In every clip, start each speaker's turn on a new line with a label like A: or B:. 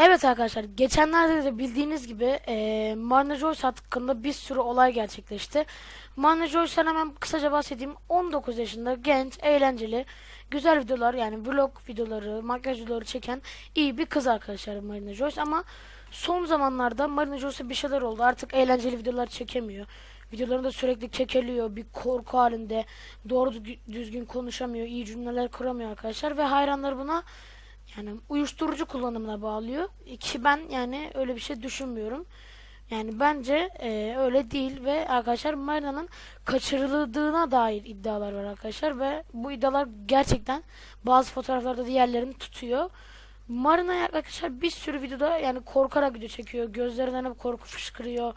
A: Evet arkadaşlar geçenlerde de bildiğiniz gibi e, Marina Joyce hakkında bir sürü olay gerçekleşti. Marina Joyce'dan hemen kısaca bahsedeyim. 19 yaşında genç, eğlenceli, güzel videolar yani vlog videoları, makyaj videoları çeken iyi bir kız arkadaşlar Marina Joyce ama son zamanlarda Marina Joyce'a bir şeyler oldu. Artık eğlenceli videolar çekemiyor. Videolarında sürekli kekeliyor, bir korku halinde, doğru düzgün konuşamıyor, iyi cümleler kuramıyor arkadaşlar ve hayranlar buna yani uyuşturucu kullanımına bağlıyor. Ki ben yani öyle bir şey düşünmüyorum. Yani bence e, öyle değil ve arkadaşlar Marina'nın kaçırıldığına dair iddialar var arkadaşlar ve bu iddialar gerçekten bazı fotoğraflarda diğerlerini tutuyor. Marina arkadaşlar bir sürü videoda yani korkarak video çekiyor. Gözlerinden hep korku fışkırıyor.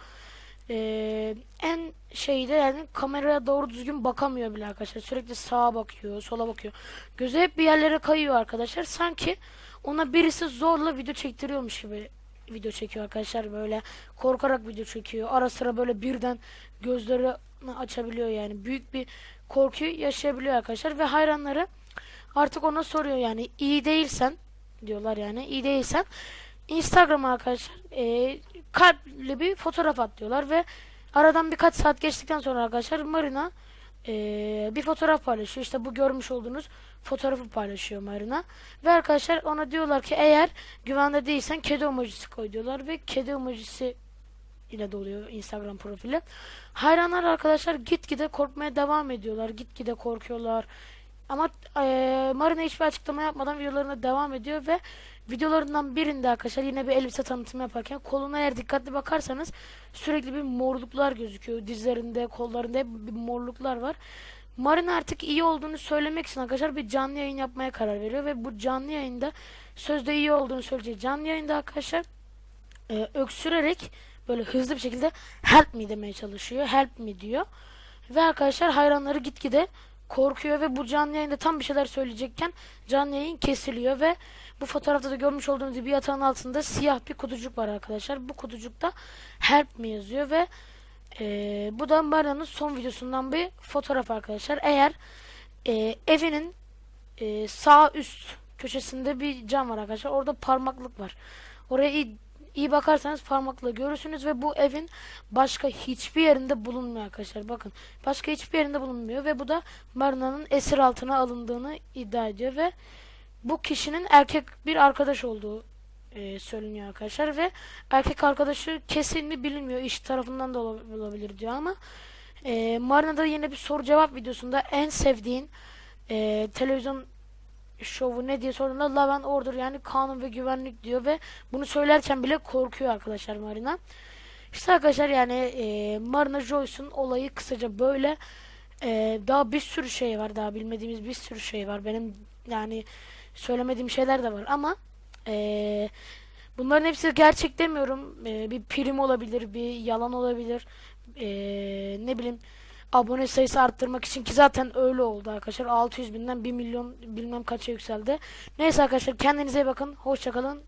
A: Ee, en şeyde yani kameraya doğru düzgün bakamıyor bile arkadaşlar. Sürekli sağa bakıyor, sola bakıyor. Gözü hep bir yerlere kayıyor arkadaşlar. Sanki ona birisi zorla video çektiriyormuş gibi video çekiyor arkadaşlar. Böyle korkarak video çekiyor. Ara sıra böyle birden gözleri açabiliyor yani. Büyük bir korkuyu yaşayabiliyor arkadaşlar. Ve hayranları artık ona soruyor yani iyi değilsen diyorlar yani iyi değilsen Instagram'a arkadaşlar e, kalpli bir fotoğraf at diyorlar ve aradan birkaç saat geçtikten sonra arkadaşlar Marina e, bir fotoğraf paylaşıyor. İşte bu görmüş olduğunuz fotoğrafı paylaşıyor Marina. Ve arkadaşlar ona diyorlar ki eğer güvende değilsen kedi emojisi koy diyorlar ve kedi emojisi ile doluyor Instagram profili. Hayranlar arkadaşlar gitgide korkmaya devam ediyorlar. Gitgide korkuyorlar. Ama eee Marina hiçbir açıklama yapmadan videolarına devam ediyor ve videolarından birinde arkadaşlar yine bir elbise tanıtımı yaparken koluna eğer dikkatli bakarsanız sürekli bir morluklar gözüküyor. Dizlerinde, kollarında bir morluklar var. Marina artık iyi olduğunu söylemek için arkadaşlar bir canlı yayın yapmaya karar veriyor ve bu canlı yayında sözde iyi olduğunu söyleyecek. Canlı yayında arkadaşlar e, öksürerek böyle hızlı bir şekilde help me demeye çalışıyor. Help me diyor. Ve arkadaşlar hayranları gitgide korkuyor ve bu canlı yayında tam bir şeyler söyleyecekken canlı yayın kesiliyor ve bu fotoğrafta da görmüş olduğunuz gibi yatağın altında siyah bir kutucuk var arkadaşlar. Bu kutucukta help me yazıyor ve e, bu da Maria'nın son videosundan bir fotoğraf arkadaşlar. Eğer e, evinin e, sağ üst köşesinde bir cam var arkadaşlar. Orada parmaklık var. Oraya iyi, bakarsanız parmaklığı görürsünüz ve bu evin başka hiçbir yerinde bulunmuyor arkadaşlar. Bakın başka hiçbir yerinde bulunmuyor ve bu da Marina'nın esir altına alındığını iddia ediyor ve bu kişinin erkek bir arkadaş olduğu e, söyleniyor arkadaşlar ve erkek arkadaşı kesin mi bilinmiyor iş tarafından da ola- olabilir diyor ama e, Marina'da yine bir soru cevap videosunda en sevdiğin e, televizyon şovu ne diye sorduğunda Law Order yani kanun ve güvenlik diyor ve bunu söylerken bile korkuyor arkadaşlar Marina. İşte arkadaşlar yani e, Marina Joyce'un olayı kısaca böyle. E, daha bir sürü şey var daha bilmediğimiz bir sürü şey var. Benim yani söylemediğim şeyler de var ama e, bunların hepsi gerçek demiyorum. E, bir prim olabilir, bir yalan olabilir. E, ne bileyim abone sayısı arttırmak için ki zaten öyle oldu arkadaşlar. 600 binden 1 milyon bilmem kaça yükseldi. Neyse arkadaşlar kendinize iyi bakın. Hoşçakalın.